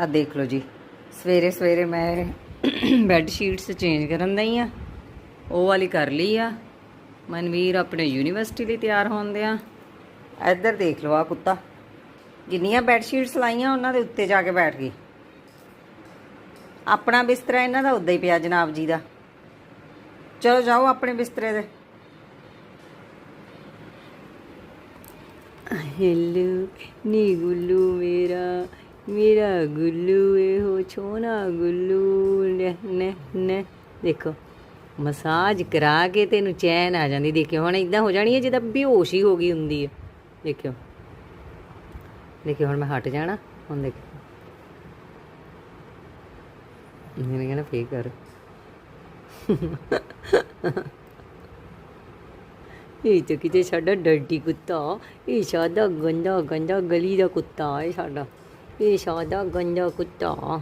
ਆ ਦੇਖ ਲਓ ਜੀ। ਸਵੇਰੇ ਸਵੇਰੇ ਮੈਂ ਬੈੱਡ ਸ਼ੀਟਸ ਚੇਂਜ ਕਰਨ ਦਈ ਆ। ਉਹ ਵਾਲੀ ਕਰ ਲਈ ਆ। ਮਨਵੀਰ ਆਪਣੇ ਯੂਨੀਵਰਸਿਟੀ ਲਈ ਤਿਆਰ ਹੋਣ ਆ। ਇੱਧਰ ਦੇਖ ਲਓ ਆ ਕੁੱਤਾ। ਜਿੰਨੀਆਂ ਬੈੱਡ ਸ਼ੀਟਸ ਲਾਈਆਂ, ਉਹਨਾਂ ਦੇ ਉੱਤੇ ਜਾ ਕੇ ਬੈਠ ਗਈ। ਆਪਣਾ ਬਿਸਤਰਾ ਇਹਨਾਂ ਦਾ ਉੱਦਾਂ ਹੀ ਪਿਆ ਜਨਾਬ ਜੀ ਦਾ। ਚਲੋ ਜਾਓ ਆਪਣੇ ਬਿਸਤਰੇ ਦੇ ਹੈਲੋ ਨੀ ਗੁੱਲੂ ਮੇਰਾ। ਮੇਰਾ ਗੁੱਲੂ ਇਹੋ ਛੋਨਾ ਗੁੱਲੂ ਨੇ ਨੇ ਦੇਖੋ, ਮਸਾਜ ਕਰਾ ਕੇ ਤੈਨੂੰ ਚੈਨ ਆ ਜਾਂਦੀ, ਦੇਖਿਓ, ਹੁਣ ਇਦਾਂ ਹੋ ਜਾਣੀ ਹੈ ਜਿੱਦਾਂ ਬੇਹੋਸ਼ ਹੀ ਹੋ ਗਈ ਹੁੰਦੀ ਹੈ। ਦੇਖਿਓ। ਦੇਖਿਓ, ਹੁਣ ਮੈਂ ਹਟ ਜਾਣਾ, ਹੁਣ ਦੇਖਿਓ। ਇਹਨੇ ਕਹਿਣਾ ਫੇਕ ਕਰ। ਇਹ ਤੇ ਕਿਤੇ ਸਾਡਾ ਡਰਟੀ ਕੁੱਤਾ, ਇਹ ਸਾਡਾ ਗੰਦਾ ਗੰਦਾ ਗਲੀ ਦਾ ਕੁੱਤਾ ਹੈ ਸਾਡਾ। ਇਹ ਸਾਡਾ ਗੰਦਾ ਕੁੱਤਾ।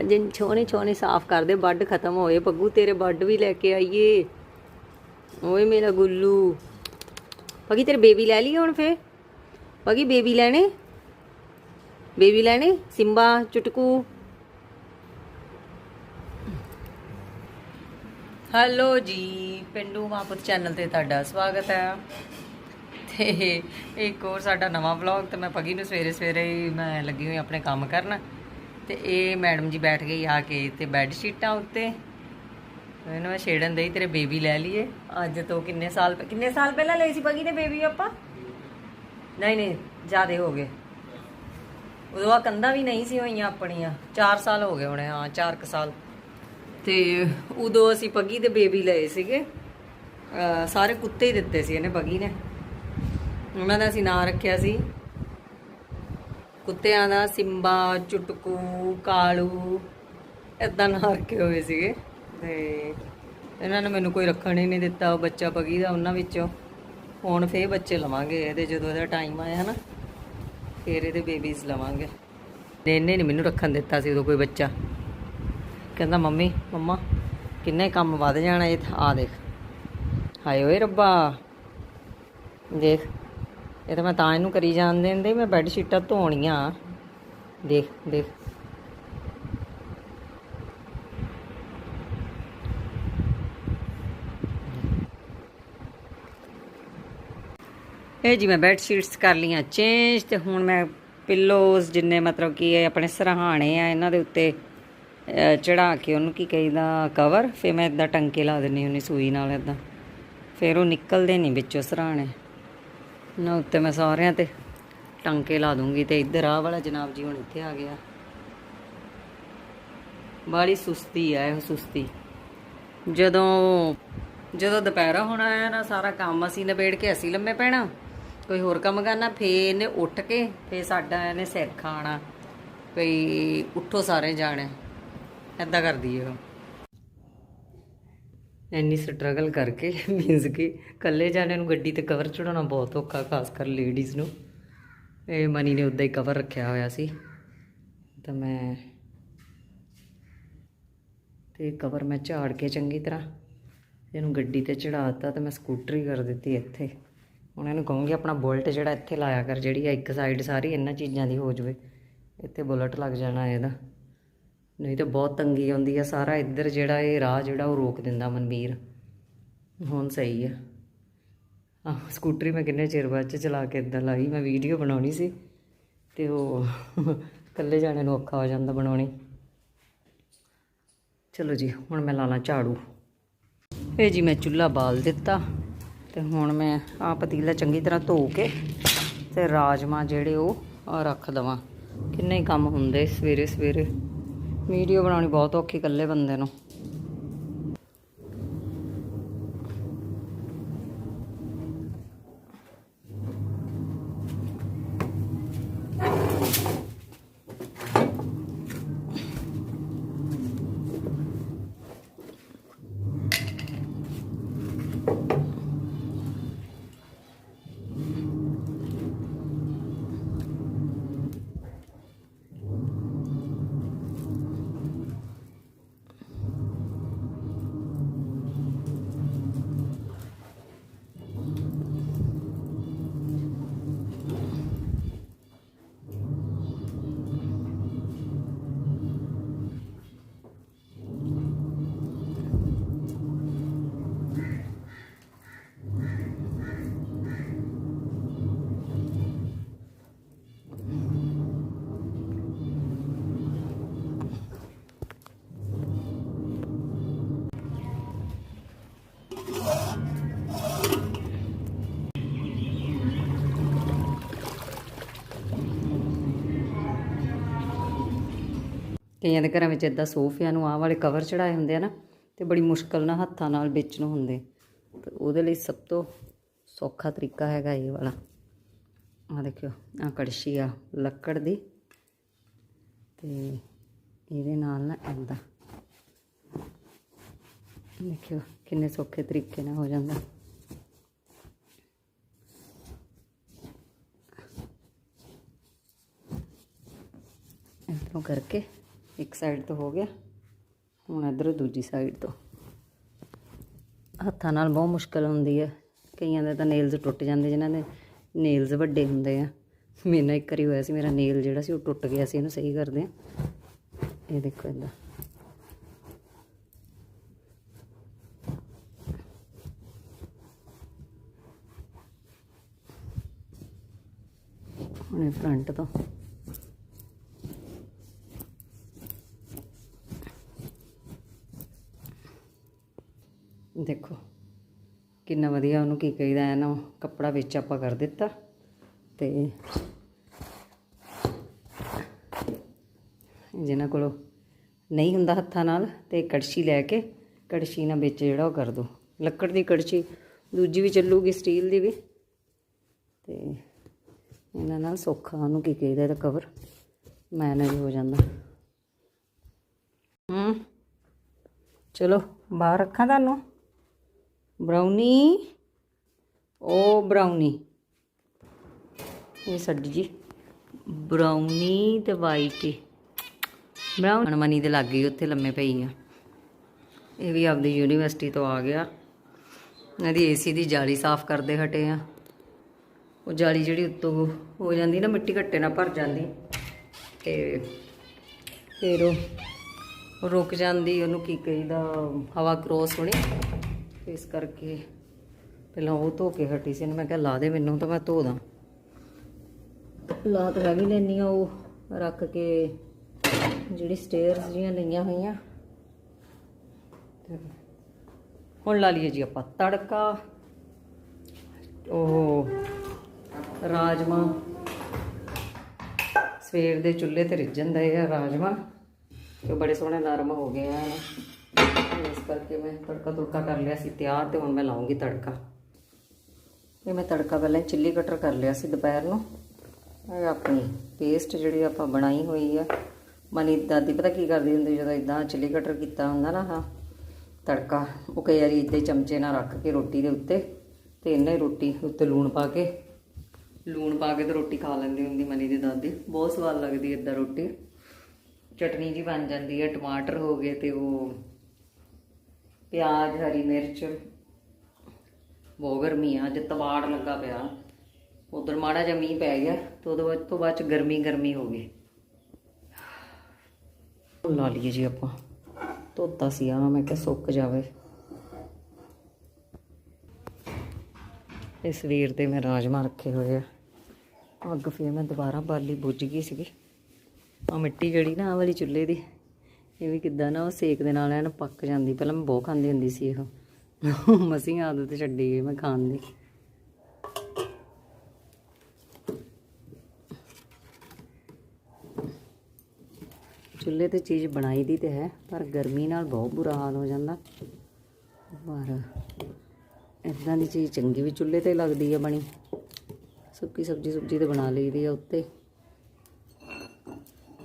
ਅਜਨ ਛੋਣੇ ਛੋਣੇ ਸਾਫ਼ ਕਰ ਦੇ ਬੱਡ ਖਤਮ ਹੋਏ। ਪੱਗੂ, ਤੇਰੇ ਬੱਡ ਵੀ ਲੈ ਕੇ ਆਈਏ। ਓਏ ਮੇਰਾ ਗੁੱਲੂ। ਪਗੀ, ਤੇਰੇ ਬੇਬੀ ਲੈ ਲਈ ਹੁਣ ਫੇ ਪਗੀ, ਬੇਬੀ ਲੈਣੇ? ਬੇਬੀ ਲੈਣੇ? ਸਿੰਬਾ, ਚੁਟਕੂ? ਹੈਲੋ ਜੀ, ਪਿੰਡੂ ਮਾਪੁਰ ਚੈਨਲ ਤੇ ਤੁਹਾਡਾ ਸਵਾਗਤ ਹੈ। ਤੇ ਇੱਕ ਹੋਰ ਸਾਡਾ ਨਵਾਂ ਵਲੌਗ ਤੇ ਮੈਂ ਪਗੀ ਨੂੰ ਸਵੇਰੇ ਸਵੇਰੇ ਹੀ ਮੈਂ ਲੱਗੀ ਹੋਈ ਆਪਣੇ ਕੰਮ ਕਰਨ ਤੇ ਇਹ ਮੈਡਮ ਜੀ ਬੈਠ ਗਈ ਆ ਕੇ ਤੇ ਬੈੱਡ ਸ਼ੀਟਾਂ ਉੱਤੇ। ਇਹਨੂੰ ਮੈਂ ਛੇੜਨ ਦੇਈ, ਤੇਰੇ ਬੇਬੀ ਲੈ ਲਈਏ। ਅੱਜ ਤੋਂ ਕਿੰਨੇ ਸਾਲ ਕਿੰਨੇ ਸਾਲ ਪਹਿਲਾਂ ਲਈ ਸੀ ਪਗੀ ਤੇ ਬੇਬੀ ਆਪਾਂ? ਨਹੀਂ ਨਹੀਂ, ਜ਼ਿਆਦੇ ਹੋ ਗਏ। ਉਦੋਂ ਆ ਕੰਧਾਂ ਵੀ ਨਹੀਂ ਸੀ ਹੋਈਆਂ ਆਪਣੀਆਂ। 4 ਸਾਲ ਹੋ ਗਏ ਹੋਣੇ, ਹਾਂ 4 ਕੁ ਸਾਲ। ਤੇ ਉਦੋਂ ਅਸੀਂ ਪੱਗੀ ਦੇ ਬੇਬੀ ਲਏ ਸੀਗੇ। ਸਾਰੇ ਕੁੱਤੇ ਹੀ ਦਿੱਤੇ ਸੀ ਇਹਨੇ ਪੱਗੀ ਨੇ। ਉਹਨਾਂ ਦਾ ਅਸੀਂ ਨਾਂ ਰੱਖਿਆ ਸੀ। ਕੁੱਤਿਆਂ ਦਾ ਸਿੰਬਾ, ਚੁਟਕੂ, ਕਾਲੂ ਇਦਾਂ ਨਾਂ ਰੱਖੇ ਹੋਏ ਸੀਗੇ। ਤੇ ਇਹਨਾਂ ਨੇ ਮੈਨੂੰ ਕੋਈ ਰੱਖਣ ਹੀ ਨਹੀਂ ਦਿੱਤਾ ਬੱਚਾ ਪੱਗੀ ਦਾ ਉਹਨਾਂ ਵਿੱਚੋਂ। ਹੁਣ ਫੇਰ ਬੱਚੇ ਲਵਾਂਗੇ, ਇਹਦੇ ਜਦੋਂ ਇਹਦਾ ਟਾਈਮ ਆਇਆ ਨਾ, ਫੇਰ ਇਹਦੇ ਬੇਬੀਜ਼ ਲਵਾਂਗੇ। ਤੇ ਇਹਨੇ ਨਹੀਂ ਮੈਨੂੰ ਰੱਖਣ ਦਿੱਤਾ ਸੀ ਉਦੋਂ ਕੋਈ ਬੱਚਾ। ਕਹਿੰਦਾ, ਮੰਮੀ, ਮੰਮਾ, ਕਿੰਨੇ ਕੰਮ ਵੱਧ ਜਾਣਾ ਇਹ ਆ ਦੇਖ। ਹਾਏ ਓਏ ਰੱਬਾ। ਦੇਖ ਇਹ ਤਾਂ ਮੈਂ ਤਾਂ ਇਹਨੂੰ ਕਰੀ ਜਾਣ ਦਿੰਦੇ ਮੈਂ ਬੈੱਡ ਸ਼ੀਟਾਂ ਧੋਣੀਆਂ। ਦੇਖ ਦੇਖ। ਇਹ ਜੀ ਮੈਂ ਬੈੱਡ ਸ਼ੀਟਸ ਕਰ ਲੀਆਂ ਚੇਂਜ ਤੇ ਹੁਣ ਮੈਂ ਪਿੱਲੋਜ਼ ਜਿੰਨੇ ਮਤਲਬ ਕਿ ਇਹ ਆਪਣੇ ਸਰਾਹਾਣੇ ਆ, ਇਹਨਾਂ ਦੇ ਉੱਤੇ ਚੜਾ ਕੇ ਉਹਨੂੰ ਕੀ ਕਹੀਦਾ ਕਵਰ ਫਿਰ ਮੈਂ ਇਦਾਂ ਟੰਕੇ ਲਾ ਦਿੰਨੀ ਹੁੰਨੀ ਸੂਈ ਨਾਲ ਇਦਾਂ ਫਿਰ ਉਹ ਨਿਕਲਦੇ ਨਹੀਂ ਵਿੱਚੋਂ ਸਰਾਣੇ ਨਾ ਉੱਤੇ ਮੈਂ ਸਾਰਿਆਂ ਤੇ ਟੰਕੇ ਲਾ ਦੂੰਗੀ ਤੇ ਇੱਧਰ ਆਹ ਵਾਲਾ ਜਨਾਬ ਜੀ ਹੁਣ ਇੱਥੇ ਆ ਗਿਆ। ਬਾੜੀ ਸੁਸਤੀ ਆ, ਇਹ ਸੁਸਤੀ। ਜਦੋਂ ਜਦੋਂ ਦੁਪਹਿਰਾ ਹੋਣਾ ਆ ਨਾ, ਸਾਰਾ ਕੰਮ ਅਸੀਂ ਨਿਬੇੜ ਕੇ ਅਸੀਂ ਲੰਮੇ ਪੈਣਾ। ਕੋਈ ਹੋਰ ਕੰਮ ਕਰਨਾ ਫੇ ਇਹਨੇ ਉੱਠ ਕੇ ਫੇ ਸਾਡਾ ਇਹਨੇ ਸਿਰ ਖਾਣਾ। ਭਈ ਉੱਠੋ ਸਾਰੇ ਜਾਣੇ ਐਦਾਂ ਕਰਦੀ ਹੈ ਉਹ। ਇੰਨੀ ਸਟਰਗਲ ਕਰਕੇ ਮੀਨਸ ਕਿ ਇਕੱਲੇ ਜਾਣੇ ਨੂੰ ਗੱਡੀ ਤੇ ਕਵਰ ਚੜਾਉਣਾ ਬਹੁਤ ਔਖਾ, ਖਾਸ ਕਰ ਲੇਡੀਜ਼ ਨੂੰ। ਇਹ ਮਨੀ ਨੇ ਉਦਾਂ ਹੀ ਕਵਰ ਰੱਖਿਆ ਹੋਇਆ ਸੀ। ਤਾਂ ਮੈਂ ਤੇ ਕਵਰ ਮੈਂ ਝਾੜ ਕੇ ਚੰਗੀ ਤਰ੍ਹਾਂ ਇਹਨੂੰ ਗੱਡੀ ਤੇ ਚੜਾਤਾ ਤੇ ਮੈਂ ਸਕੂਟਰੀ ਕਰ ਦਿੱਤੀ ਇੱਥੇ। ਹੁਣ ਇਹਨੂੰ ਕਹੂੰਗੀ ਆਪਣਾ ਬੁਲਟ ਜਿਹੜਾ ਇੱਥੇ ਲਾਇਆ ਕਰ, ਜਿਹੜੀ ਆ ਇੱਕ ਸਾਈਡ ਸਾਰੀ ਇਹਨਾਂ ਚੀਜ਼ਾਂ ਦੀ ਹੋ ਜਾਵੇ, ਇੱਥੇ ਬੁਲਟ ਲੱਗ ਜਾਣਾ ਇਹਦਾ। ਨਹੀਂ ਤਾਂ ਬਹੁਤ ਤੰਗੀ ਆਉਂਦੀ ਆ ਸਾਰਾ ਇੱਧਰ ਜਿਹੜਾ ਇਹ ਰਾਹ ਜਿਹੜਾ ਉਹ ਰੋਕ ਦਿੰਦਾ ਮਨਵੀਰ। ਹੁਣ ਸਹੀ ਆ। ਆ ਸਕੂਟਰੀ ਮੈਂ ਕਿੰਨੇ ਚਿਰ ਬਾਅਦ ਚ ਚਲਾ ਕੇ ਇਦਾਂ ਲਾਈ, ਮੈਂ ਵੀਡੀਓ ਬਣਾਉਣੀ ਸੀ ਤੇ ਉਹ ਇਕੱਲੇ ਜਾਣੇ ਨੂੰ ਔਖਾ ਹੋ ਜਾਂਦਾ ਬਣਾਉਣੀ। ਚਲੋ ਜੀ, ਹੁਣ ਮੈਂ ਲਾਣਾ ਝਾੜੂ। ਇਹ ਜੀ ਮੈਂ ਚੁੱਲ੍ਹਾ ਬਾਲ ਦਿੱਤਾ ਤੇ ਹੁਣ ਮੈਂ ਆ ਪਤੀਲਾ ਚੰਗੀ ਤਰ੍ਹਾਂ ਧੋ ਕੇ ਤੇ ਰਾਜਮਾ ਜਿਹੜੇ ਉਹ ਰੱਖ ਦਵਾਂ। ਕਿੰਨੇ ਕੰਮ ਹੁੰਦੇ ਸਵੇਰੇ ਸਵੇਰੇ ਵੀਡੀਓ ਬਣਾਉਣੀ ਬਹੁਤ ਔਖੀ ਇਕੱਲੇ ਬੰਦੇ ਨੂੰ। ਕਈਆਂ ਦੇ ਘਰਾਂ ਵਿੱਚ ਇਦਾਂ ਸੋਫਿਆਂ ਨੂੰ ਆਹ ਵਾਲੇ ਕਵਰ ਚੜਾਏ ਹੁੰਦੇ ਆ ਨਾ, ਤੇ ਬੜੀ ਮੁਸ਼ਕਲ ਨਾਲ ਹੱਥਾਂ ਨਾਲ ਵਿੱਚ ਨੂੰ ਹੁੰਦੇ। ਤੇ ਉਹਦੇ ਲਈ ਸਭ ਤੋਂ ਸੌਖਾ ਤਰੀਕਾ ਹੈਗਾ ਇਹ ਵਾਲਾ। ਆ ਦੇਖਿਓ ਆ ਕੜਛੀ ਆ, ਲੱਕੜ ਦੀ। ਤੇ ਇਹਦੇ ਨਾਲ ਨਾ ਏਦਾਂ। ਦੇਖਿਓ, ਕਿੰਨੇ ਸੌਖੇ ਤਰੀਕੇ ਨਾਲ ਹੋ ਜਾਂਦਾ। ਇੱਧਰੋਂ ਕਰਕੇ ਇੱਕ ਸਾਈਡ ਤੋਂ ਹੋ ਗਿਆ, ਹੁਣ ਇੱਧਰੋਂ ਦੂਜੀ ਸਾਈਡ ਤੋਂ। ਹੱਥਾਂ ਨਾਲ ਬਹੁਤ ਮੁਸ਼ਕਲ ਹੁੰਦੀ ਹੈ। ਕਈਆਂ ਦੇ ਤਾਂ ਨੇਲਸ ਟੁੱਟ ਜਾਂਦੇ, ਜਿਨ੍ਹਾਂ ਦੇ ਨੇਲਸ ਵੱਡੇ ਹੁੰਦੇ ਆ। ਮੇਰੇ ਨਾਲ ਇੱਕ ਵਾਰੀ ਹੋਇਆ ਸੀ, ਮੇਰਾ ਨੇਲ ਜਿਹੜਾ ਸੀ ਉਹ ਟੁੱਟ ਗਿਆ ਸੀ, ਇਹਨੂੰ ਸਹੀ ਕਰਦੇ ਆ ਇਹ ਦੇਖੋ ਇਦਾਂ ਹੁਣ ਫਰੰਟ ਤੋਂ। ਦੇਖੋ, ਕਿੰਨਾ ਵਧੀਆ ਉਹਨੂੰ ਕੀ ਕਹੀਦਾ ਹੈ ਨਾ ਕੱਪੜਾ ਵਿੱਚ ਆਪਾਂ ਕਰ ਦਿੱਤਾ ਤੇ ਜਿਹਨਾਂ ਕੋਲੋਂ ਨਹੀਂ ਹੁੰਦਾ ਹੱਥਾਂ ਨਾਲ ਤੇ ਕੜਛੀ ਲੈ ਕੇ, ਕੜਛੀ ਨਾਲ ਵਿੱਚ ਜਿਹੜਾ ਉਹ ਕਰ ਦੋ। ਲੱਕੜ ਦੀ ਕੜਛੀ, ਦੂਜੀ ਵੀ ਚੱਲੂਗੀ ਸਟੀਲ ਦੀ ਵੀ। ਤੇ ਇਹਨਾਂ ਨਾਲ ਸੌਖਾ ਉਹਨੂੰ ਕੀ ਕਹੀਦਾ ਇਹਦਾ ਕਵਰ ਮੈਨੇਜ ਹੋ ਜਾਂਦਾ। ਹੂੰ, ਚਲੋ, ਬਾਹਰ ਰੱਖਾਂ ਤੁਹਾਨੂੰ। ਬ੍ਰਾਊਨੀ ਉਹ ਬ੍ਰਾਊਨੀ ਇਹ ਸਾਡੀ ਜੀ। ਬ੍ਰਾਊਨੀ ਤੇ ਵਾਈਟ ਹੀ ਮਨੀ ਦੇ ਲੱਗ ਗਈ ਉੱਥੇ ਲੰਮੇ ਪਈ ਆ। ਇਹ ਵੀ ਆਪਦੀ ਯੂਨੀਵਰਸਿਟੀ ਤੋਂ ਆ ਗਿਆ। ਇਹਦੀ ਏਸੀ ਦੀ ਜਾਲੀ ਸਾਫ਼ ਕਰਦੇ ਹਟੇ ਆ। ਉਹ ਜਾਲੀ ਜਿਹੜੀ ਉੱਤੋਂ ਹੋ ਜਾਂਦੀ ਨਾ, ਮਿੱਟੀ ਘੱਟੇ ਨਾਲ ਭਰ ਜਾਂਦੀ। ਤੇ ਫਿਰ ਉਹ ਉਹ ਰੁਕ ਜਾਂਦੀ, ਉਹਨੂੰ ਕੀ ਕਹੀਦਾ, ਹਵਾ ਕ੍ਰੋਸ ਹੋਣੀ। ਇਸ ਕਰਕੇ ਪਹਿਲਾਂ ਉਹ ਧੋ ਕੇ ਹਟੀ ਸੀ, ਇਹਨੂੰ ਮੈਂ ਕਿਹਾ ਲਾ ਦੇ ਮੈਨੂੰ ਤਾਂ ਮੈਂ ਧੋ ਦਾਂ। ਲਾ ਤਾਂ ਮੈਂ ਵੀ ਲੈਣੀ ਆ ਉਹ ਰੱਖ ਕੇ ਜਿਹੜੀ ਸਟੇਅਰਸ ਜੀਆਂ ਲਈਆਂ ਹੋਈਆਂ। ਹੁਣ ਲਾ ਲਈਏ ਜੀ ਆਪਾਂ ਤੜਕਾ, ਉਹ ਰਾਜਮਾ। ਸਵੇਰ ਦੇ ਚੁੱਲ੍ਹੇ ਤੇ ਰਿੱਝਣ ਦੇ ਆ ਰਾਜਮਾ ਤੇ ਬੜੇ ਸੋਹਣੇ ਨਰਮ ਹੋ ਗਏ ਆ। ਇਸ ਕਰਕੇ ਮੈਂ ਤੜਕਾ ਤੁੜਕਾ ਕਰ ਲਿਆ ਸੀ, ਤਿਆਰ ਤੇ ਹੁਣ ਮੈਂ ਲਾਉਂਗੀ ਤੜਕਾ। ਇਹ ਮੈਂ ਤੜਕਾ ਪਹਿਲਾਂ ਚਿੱਲੀ ਕਟਰ ਕਰ ਲਿਆ ਸੀ ਦੁਪਹਿਰ ਨੂੰ। ਇਹ ਆਪਣੀ ਪੇਸਟ ਜਿਹੜੀ ਆਪਾਂ ਬਣਾਈ ਹੋਈ ਆ। ਮਨੀ ਦਾਦੀ ਪਤਾ ਕੀ ਕਰਦੀ ਹੁੰਦੀ ਜਦੋਂ ਇਦਾਂ ਚਿੱਲੀ ਕਟਰ ਕੀਤਾ ਹੁੰਦਾ ਨਾ ਹਾਂ ਤੜਕਾ, ਉਹ ਕਈ ਵਾਰੀ ਇੱਦਾਂ ਚਮਚੇ ਨਾਲ ਰੱਖ ਕੇ ਰੋਟੀ ਦੇ ਉੱਤੇ ਤੇ ਇਹਨੇ ਰੋਟੀ ਉੱਤੇ ਲੂਣ ਪਾ ਕੇ, ਲੂਣ ਪਾ ਕੇ ਤੇ ਰੋਟੀ ਖਾ ਲੈਂਦੀ ਹੁੰਦੀ ਮਨੀ ਦੀ ਦਾਦੀ। ਬਹੁਤ ਸਵਾਦ ਲੱਗਦੀ ਇਦਾਂ ਰੋਟੀ। ਚਟਨੀ ਜੀ ਬਣ ਜਾਂਦੀ ਹੈ, ਟਮਾਟਰ ਹੋ ਗਏ ਤੇ ਉਹ ਪਿਆਜ਼, ਹਰੀ ਮਿਰਚ, ਬਹੁਤ ਗਰਮੀ ਆ, ਅੱਜ ਤਵਾੜ ਲੱਗਾ ਪਿਆ। ਉਧਰ ਮਾੜਾ ਜਿਹਾ ਮੀਂਹ ਪੈ ਗਿਆ ਤੇ ਉਹਦੇ ਬਾਅਦ ਤੋਂ ਬਾਅਦ ਚ ਗਰਮੀ ਗਰਮੀ ਹੋ ਗਈ। ਲਾ ਲਈਏ ਜੀ ਆਪਾਂ। ਧੋਤਾ ਸੀ ਆ ਮੈਂ ਕਿਹਾ ਸੁੱਕ ਜਾਵੇ। ਇਸ ਵੀਰ ਤੇ ਮੈਂ ਰਾਜਮਾ ਰੱਖੇ ਹੋਏ ਆ। ਅੱਗ ਫੇਰ ਮੈਂ ਦੁਬਾਰਾ ਬਾਲੀ ਬੁੱਝ ਗਈ ਸੀਗੀ। ਆ ਮਿੱਟੀ ਜਿਹੜੀ ਨਾ ਆ ਵਾਲੀ ਚੁੱਲ੍ਹੇ ਦੀ। ਇਹ ਵੀ ਕਿੱਦਾਂ ਨਾ ਉਹ ਸੇਕ ਦੇ ਨਾਲ ਐਨ ਪੱਕ ਜਾਂਦੀ, ਪਹਿਲਾਂ ਮੈਂ ਬਹੁਤ ਖਾਂਦੀ ਹੁੰਦੀ ਸੀ ਇਹ। ਮਸੀਂ ਆਦਤ ਛੱਡੀ ਮੈਂ ਖਾਣ ਦੀ। ਚੁੱਲ੍ਹੇ ਤੇ ਚੀਜ਼ ਬਣਾਈ ਦੀ ਤੇ ਹੈ, ਪਰ ਗਰਮੀ ਨਾਲ ਬਹੁਤ ਬੁਰਾ ਹਾਲ ਹੋ ਜਾਂਦਾ। ਪਰ ਇਦਾਂ ਦੀ ਚੀਜ਼ ਚੰਗੀ ਵੀ ਚੁੱਲ੍ਹੇ ਤੇ ਲੱਗਦੀ ਹੈ ਬਣੀ। ਸੁੱਕੀ ਸਬਜ਼ੀ ਸੁਬਜ਼ੀ ਤੇ ਬਣਾ ਲਈਦੀ ਆ ਉੱਤੇ।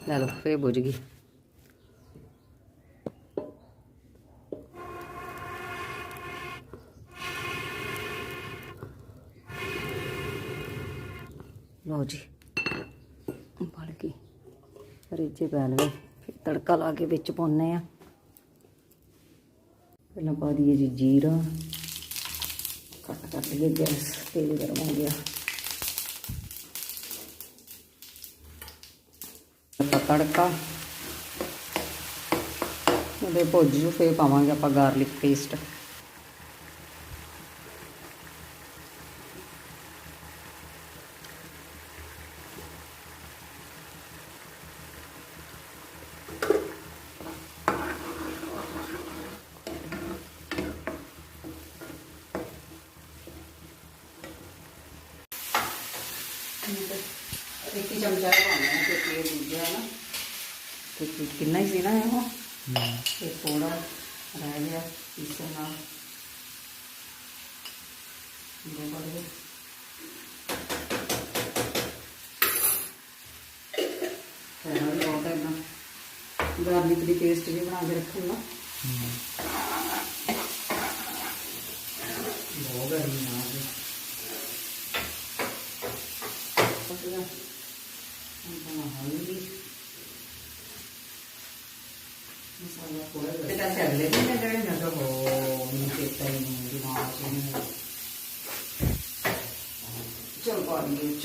ਲੈ ਲਓ ਫੇਰ ਬੁਝ ਗਈ। ਲਓ ਜੀ। ਬਣ ਗਈ ਰਿੱਝੇ ਪੈ ਲਵੇ। ਫਿਰ ਤੜਕਾ ਲਾ ਕੇ ਵਿੱਚ ਪਾਉਨੇ ਆ। ਪਹਿਲਾਂ ਪਾ ਦਈਏ ਜੀ ਜੀਰਾ। ਕੱਟ ਕਰ ਲਈਏ ਗੈਸ, ਤੇਲ ਗਰਮ ਹੋ ਗਿਆ। ਤਾਂ ਤੜਕਾ। ਉਹਦੇ ਭੁੱਜ ਜੂ ਫੇਰ ਪਾਵਾਂਗੇ ਆਪਾਂ ਗਾਰਲਿਕ ਪੇਸਟ। ਇੱਕ ਹੀ ਚਮਚਾ ਪਾਉਣਾ ਹੈ ਕਿਉਂਕਿ ਇਹ ਦੂਜਾ ਹੈ ਨਾ। ਤੇ ਕਿ- ਕਿੰਨਾ ਹੀ ਸੀ ਨਾ ਇਹ ਤੇ ਥੋੜਾ ਰਹਿ ਗਿਆ ਇਸ ਨਾਲ। ਇਹ। ਬੜ ਗਿਆ ਫਿਰ ਵੀ ਬਹੁਤ ਹੈ ਨਾ ਗਾਰਲਿਕ ਦੀ ਪੇਸਟ ਵੀ ਬਣਾ ਕੇ ਰੱਖੂੰਗਾ ਬਹੁਤ ਗਰਮੀ ਆ ਗਈ ਪਤਲਾ ਹੁਣ ਮਸਾਲਾ ਥੋੜਾ ਜਿਹਾ ਤੇ ਤਾਂ ਜਿਹੜੇ ਨਾ ਤਾਂ ਹੋ ਮੈਨੂੰ ਚੇਤਾ ਹੀ ਨਹੀਂ ਦਿਮਾਗ 'ਚ ਨਹੀਂ ਚਲ ਪਾ ਲਈ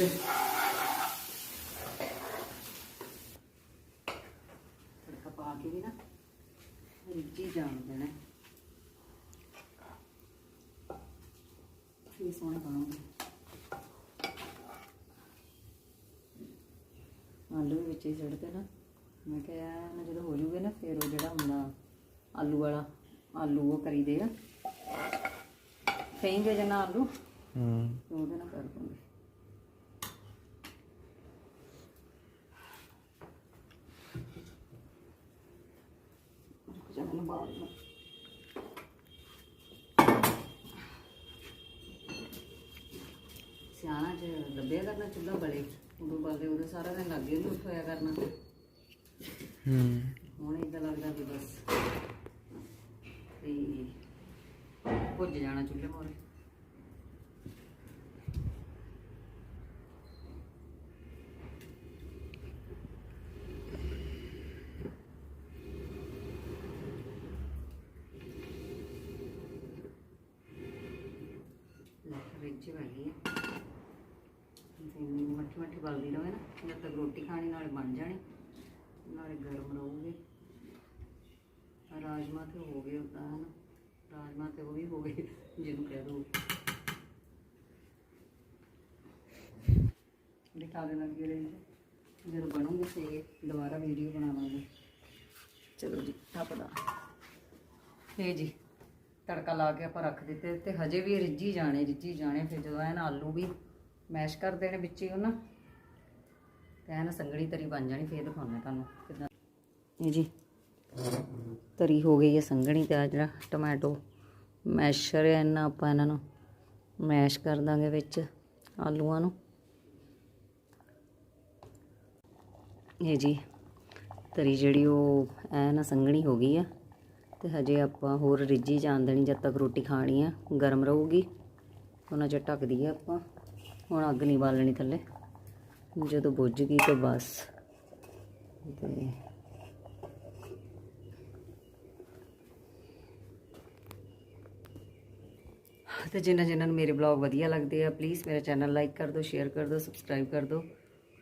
ਤੜਕਾ ਪਾ ਕੇ ਵੀ ਨਾ ਰਿੱਝੀ ਜਾਣ ਦੇਣਾ ਇਹ ਸੋਹਣਾ ਬਣਾਉਂਗਾ ਆਲੂ ਵੀ ਵਿੱਚ ਹੀ ਸੁੱਟਦੇ ਨਾ। ਮੈਂ ਕਿਹਾ ਨਾ ਜਦੋਂ ਹੋ ਜੂਗੇ ਨਾ ਫਿਰ ਉਹ ਜਿਹੜਾ ਹੁੰਦਾ ਆਲੂ ਵਾਲਾ ਆਲੂ ਉਹ ਕਰੀਦੇ ਆ। ਫੇਂਗੇ ਜਨਾ ਆਲੂ ਹੂੰ। ਉਹਦੇ ਨਾਲ ਕਰ ਦੂੰਗੀ। ਨੂੰ ਸਿਆਣਾ ਚ ਲੱਭਿਆ ਕਰਨਾ ਚੁੱਲ੍ਹਾ ਬਲੇ ਉਦੋਂ ਬਲਦੇ ਉਦੋਂ ਸਾਰਾ ਦਿਨ ਲੱਗੇ ਨਹੀਂ ਉੱਠਿਆ ਕਰਨਾ। ਹੂੰ। ਹੁਣ ਇਦਾਂ ਲੱਗਦਾ ਵੀ ਬਸ। ਤੇ ਭੁੱਜ ਜਾਣਾ ਚੁੱਲ੍ਹੇ ਮੋਰੇ ਵਿੱਚ ਬਣੀ ਹੈ ਤੇ ਮੱਠੀ ਮੱਠੀ ਬਲਦੀ ਰਹੇ ਨਾ ਜਦ ਤੱਕ ਰੋਟੀ ਖਾਣੀ ਨਾਲੇ ਬਣ ਜਾਣੀ ਨਾਲੇ ਗਰਮ ਰਹੂਗੇ ਰਾਜਮਾ ਤੇ ਹੋ ਗਏ ਉਦਾਂ ਹਨ। ਰਾਜਮਾ ਤੇ ਉਹ ਵੀ ਹੋ ਗਏ, ਜਿਹਨੂੰ ਕਹਿ ਦੋ। ਦਿਖਾ ਦੇਣਾ ਕਿ ਰਹੇ ਜਦੋਂ ਬਣੂਗੇ ਤੇ ਦੁਬਾਰਾ ਵੀਡੀਓ ਬਣਾਵਾਂਗੇ। ਚਲੋ ਜੀ, ਟੱਪਦਾ। ਇਹ ਜੀ, ਤੜਕਾ ਲਾ ਕੇ ਆਪਾਂ ਰੱਖ ਦਿੱਤੇ ਤੇ ਹਜੇ ਵੀ ਰਿੱਝੀ ਜਾਣੇ ਰਿੱਝੀ ਜਾਣੇ, ਫਿਰ ਜਦੋਂ ਇਹਨਾਂ ਆਲੂ ਵੀ ਮੈਸ਼ ਕਰ ਦੇਣੇ ਵਿੱਚ ਹੀ ਉਹਨਾਂ। ਤੇ ਨਾ ਸੰਗੜੀ ਤਰੀ ਬਣ ਜਾਣੀ, ਫਿਰ ਦਿਖਾਉਣਾ ਤੁਹਾਨੂੰ ਕਿਦਾਂ। ਇਹ ਜੀ, ਤਰੀ ਹੋ ਗਈ ਹੈ ਸੰਘਣੀ, ਤੇ ਆ ਜਿਹੜਾ ਟੋਮੈਟੋ ਮੈਸ਼ਰ ਹੈ ਇਹਨਾਂ ਆਪਾਂ ਇਹਨਾਂ ਨੂੰ ਮੈਸ਼ ਕਰ ਦਾਂਗੇ ਵਿੱਚ ਆਲੂਆਂ ਨੂੰ। ਇਹ ਜੀ, ਤਰੀ ਜਿਹੜੀ ਉਹ ਐਨ ਸੰਘਣੀ ਹੋ ਗਈ ਆ, ਤੇ ਹਜੇ ਆਪਾਂ ਹੋਰ ਰਿੱਝੀ ਜਾਣ ਦੇਣੀ ਜਦ ਤੱਕ ਰੋਟੀ ਖਾਣੀ ਆ, ਗਰਮ ਰਹੂਗੀ। ਉਹਨਾਂ ਚ ਢੱਕਦੀ ਆ ਆਪਾਂ, ਹੁਣ ਅੱਗ ਨਹੀਂ ਬਾਲਣੀ ਥੱਲੇ। ਜਦੋਂ ਬੁੱਝ ਗਈ ਤਾਂ ਬਸ। ਤੇ ਤੇ ਜਿਨ੍ਹਾਂ ਜਿਨ੍ਹਾਂ ਨੂੰ ਮੇਰੇ ਬਲੌਗ ਵਧੀਆ ਲੱਗਦੇ ਆ ਪਲੀਜ਼ ਮੇਰਾ ਚੈਨਲ ਲਾਈਕ ਕਰ ਦਿਓ ਸ਼ੇਅਰ ਕਰ ਦਿਓ ਸਬਸਕ੍ਰਾਈਬ ਕਰ ਦਿਓ।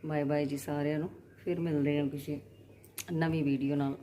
ਬਾਏ ਬਾਏ ਜੀ ਸਾਰਿਆਂ ਨੂੰ। ਫਿਰ ਮਿਲਦੇ ਹਾਂ ਕਿਸੇ ਨਵੀਂ ਵੀਡੀਓ ਨਾਲ।